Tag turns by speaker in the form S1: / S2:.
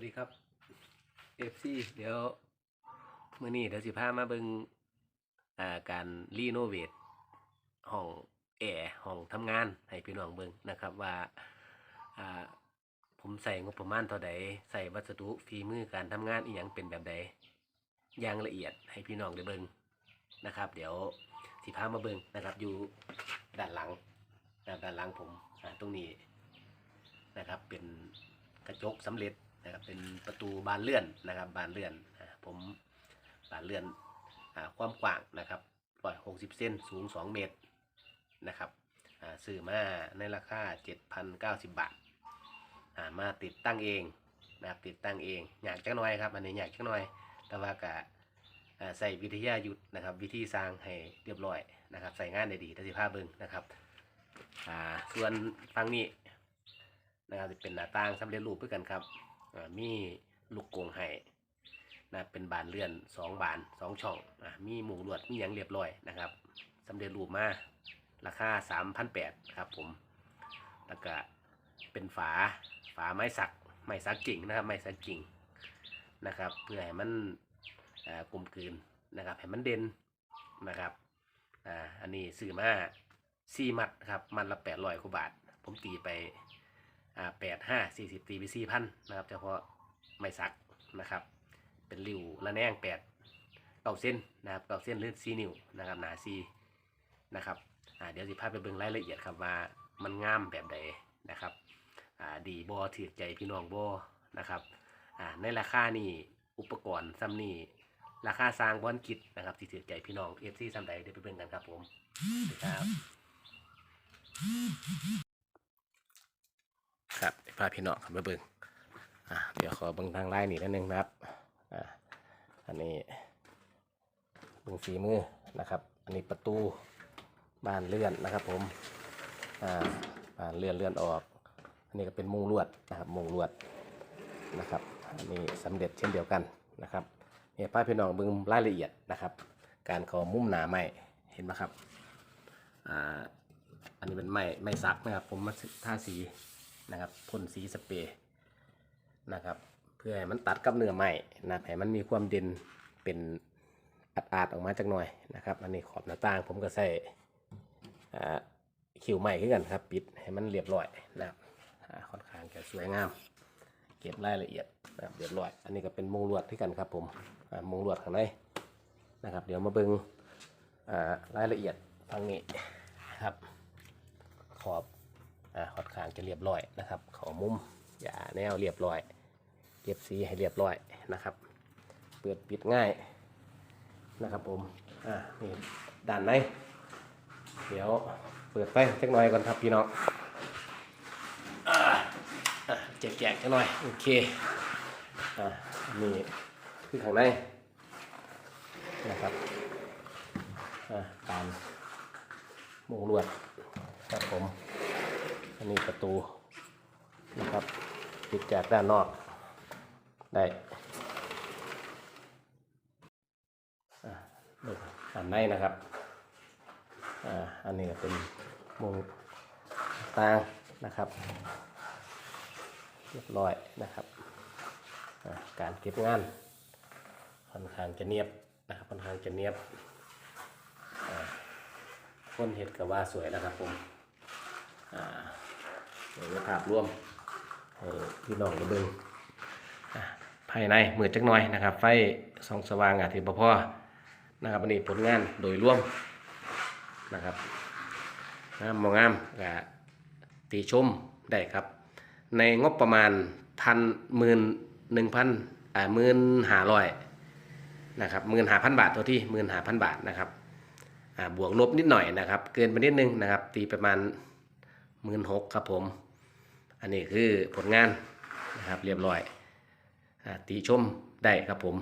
S1: วัสดีครับ FC เดี๋ยวมื้อนี้เดี๋ยวสิพามาเบิงอ่าการรีโนเวทห้องแอร์ห้องทำงานให้พี่น้องเบิ่งนะครับว่าอ่าผมใส่งบประมาณเท่าใดใส่วัสดุฝีมือการทำงานอีหยังเป็นแบบใดอย่างละเอียดให้พี่น้องได้เบิ่งนะครับ เดี๋ยวสิพามาเบิ่งนะครับอยู่ด้านหลังด้านหลังผมตรงนี้นะครับเป็นกระจกสำเร็จ นะครับเป็นประตูบานเลื่อนนะครับบานเลื่อนผมบานเลื่อนความกว้างนะครับร้อยหกสิบเซนสูงสองเมตรนะครับซื้อมาในราคาเจ็ดพันเก้าสิบบาทมาติดตั้งเองนะครับติดตั้งเองอยากจักน่อยครับอันนี้อยากจักน่อย แต่ว่ากะใส่วิทยายุทธนะครับ วิธีสร้างให้เรียบร้อยนะครับ ใส่งานได้ดีทัศนภาพเบิ้งนะครับอ่าส่วนฟังนี้นะครับจะเป็นหน้าต่างสำเร็จรูปเพื่อกันครับ อ่ามีลูกกงให้นะเป็นบานเลื่อนสองบานสองช่องอ่ามีหมุงลวดมีอย่างเรียบร้อยนะครับสำเร็จรูปมาราคา3,800ครับผมแล้วก็เป็นฝาฝาไม้สักไม้สักกิ่งนะครับไม้สักกิ่งนะครับ เพื่อให้มันกลมกลืนนะครับให้มันเด่นนะครับอ่าอันนี้ซื้อมาสี่มัดครับ มัดละแปดร้อยกว่าบาท ผมตีไป อ่าแปดห้าสี่สิบตีไปสี่พันนะครับเฉพาะไม่ซักนะครับ เป็นริ้วระแนงแปดเก้าเส้นนะครับเก้าเส้นหรือสี่นิ้วนะครับหนาสี่นะครับอ่าเดี๋ยวสิพาไปเบิ่งรายละเอียดครับว่ามันงามแบบใดนะครับอ่าดีบอถือใจพี่น้องบอนะครับอ่าในราคานี่อุปกรณ์ซ้ำนี่ราคาสร้างบอนคิดนะครับที่ถือใจพี่น้องเอฟซีซ้ำใดเดี๋ยวไปเบิ่งกันครับผมครับครับ พาพี่น้องครับมาเบิ่งอ่าเดี๋ยวขอเบิ่งทางไลน์นี่นิดนึงนะครับอ่าอันนี้เบิ่งฝีมือนะครับ อันนี้ประตูบ้านเลื่อนนะครับ ผมอ่าบ้านเลื่อนเลื่อนออก อันนี้ก็เป็นมุงลวดนะครับมุงลวดนะครับอันนี้สำเร็จเช่นเดียวกันนะครับเนี่ยป้าพี่น้องเบิ่งรายละเอียดนะครับ การขอมุมหนาไม้เห็นไหมครับอ่าอันนี้เป็นไม้ไม้ซักนะครับ ผมมาทาสี นะครับพ่นสีสเปรย์นะครับ เพื่อให้มันตัดกับเนื้อไม้นะให้มันมีความเด่นเป็นอาดๆออกมาจากหน่อยนะครับ อันนี้ขอบหน้าต่างผมก็ใส่คิวไม้ขึ้นกันครับ ปิดให้มันเรียบร้อยนะครับค่อนข้างจะสวยงาม เก็บรายละเอียดนะครับเรียบร้อย อันนี้ก็เป็นมงลวดที่กันครับผมมงลวดข้างในนะครับ เดี๋ยวมาเบิงรายละเอียดทางนี้ครับ ขอบอ่าขอดางจะเรียบร้อยนะครับขอมุมอย่าแนวเรียบร้อยเก็บสีให้เรียบร้อยนะครับ เปิดปิดง่ายนะครับผมอ่านี่ด้านในเดี๋ยวเปิดไฟสักหน่อยก่อนครับพี่น้องอะแจกๆกันหน่อยโอเคอะนี่คือข้างในนะครับอะตามมุงลวดครับผม อันนี้ประตูนะครับปิดจากด้านนอกได้อะเบิ่งอันในนะครับอ่าอันนี้ก็เป็นมุงต่างนะครับเรียบร้อยนะครับการเก็บงานค่อนข้างจะเนียบนะครับค่อนข้างจะเนียบอ่าคนเห็ดกับว่าสวยนะครับผมอ่า เดี๋ยวภาพรวมพี่น้องได้เบิ่งอ่าภายในมืดจักหน่อยนะครับ ไฟส่องสว่างอาจจะบ่พอนะครับอันนี้ผลงานโดยรวมนะครับงามมองงามกับตีชมได้ครับ ในงบประมาณพันหมื่นหนึ่งพันอ่าหมื่นห้าร้อยนะครับหมื่นห้าพันบาทตัวที่หมื่นห้าพันบาทนะครับอ่าบวกลบนิดหน่อยนะครับ เกินไปนิดนึงนะครับ ตีประมาณหมื่นหกครับผม อันนี้คือผลงานนะครับเรียบร้อยอติชมได้ครับผม